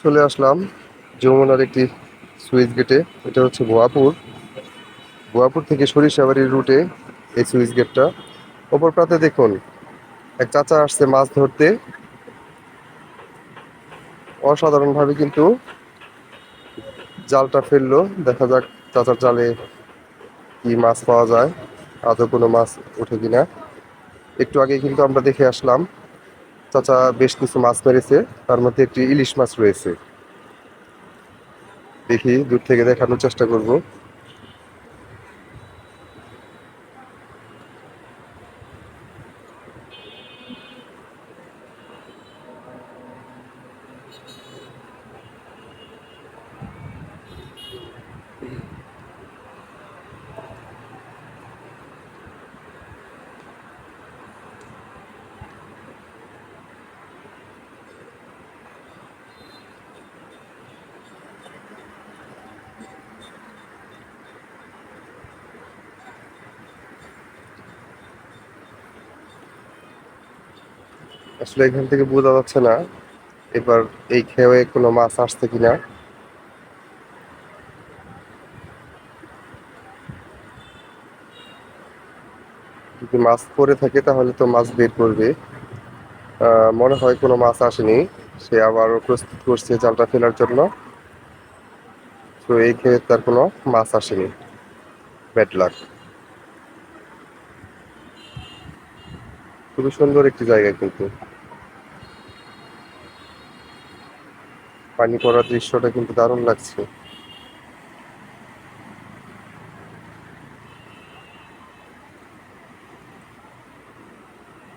চলে আসলাম যমুনার একটি সুইচ গেটে। এটা হচ্ছে গোয়াপুর। গোয়াপুর থেকে সরিষাবাড়ির রুটে এই সুইচ গেটটা। ওপর প্রাতে দেখুন, এক চাচা আসছে মাছ ধরতে। অসাধারণভাবে কিন্তু জালটা ফেলল। দেখা যাক চাচার জালে কি মাছ পাওয়া যায়। আদৌ কোনো মাছ ওঠে কিনা। একটু আগে কিন্তু আমরা দেখে আসলাম। চাচা বেশ কিছু মাছ মেরেছে তার মধ্যে একটি ইলিশ মাছ রয়েছে। দেখি, দূর থেকে দেখানোর চেষ্টা করব। আসলে এখান থেকে বোঝা যাচ্ছে না এবার এই খেয়ে কোনো মাছ আসছে কিনা। যদি মাছ পরে থাকে তাহলে তো মাছ বের করবে। মনে হয় কোনো মাছ আসেনি। সে আবারও প্রস্তুত করছে জালটা ফেলার জন্য। তো এই খেয়ে তার কোনো মাছ আসেনি। ব্যাড লাক খুবই সুন্দর একটি জায়গা কিন্তু। পানি পড়ার দৃশ্যটা কিন্তু দারুণ লাগছে।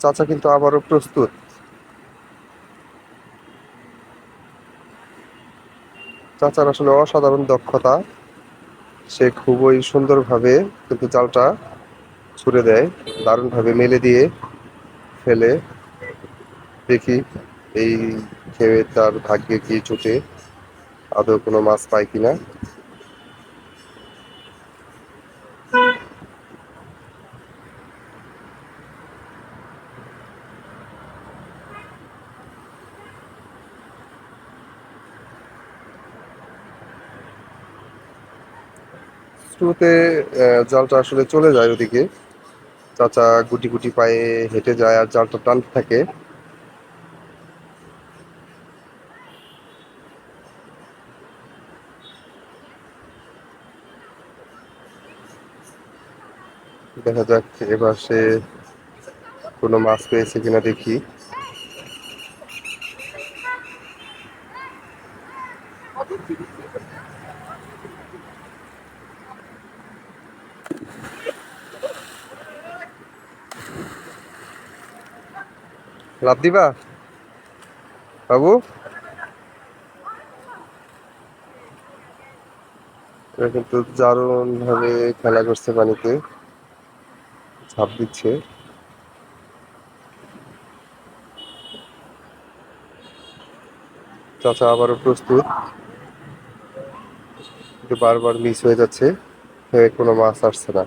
চাচা কিন্তু আবারও প্রস্তুত। চাচার আসলে অসাধারণ দক্ষতা। সে খুবই সুন্দরভাবে কিন্তু জালটা ছুড়ে দেয়, দারুণভাবে মেলে দিয়ে। ফেলে দেখি এই খেয়ে তার ভাগ্যে কি ছুটে আদৌ কোনো মাছ পায় কিনা? আহ, জালটা আসলে চলে যায় ওদিকে। চাচা গুটি গুটি পায়ে হেঁটে যায় আর জালটা টানতে থাকে। দেখা যাক এবার সে কোনো মাছ পেয়েছে কিনা দেখি। লাভ দিবা? বাবু? এরা কিন্তু দারুণ ভাবে খেলা করছে পানিতে। ঝাঁপ দিচ্ছে। চাচা আবারও প্রস্তুত। কিন্তু বারবার মিস হয়ে যাচ্ছে। কোনো মাছ আসছে না।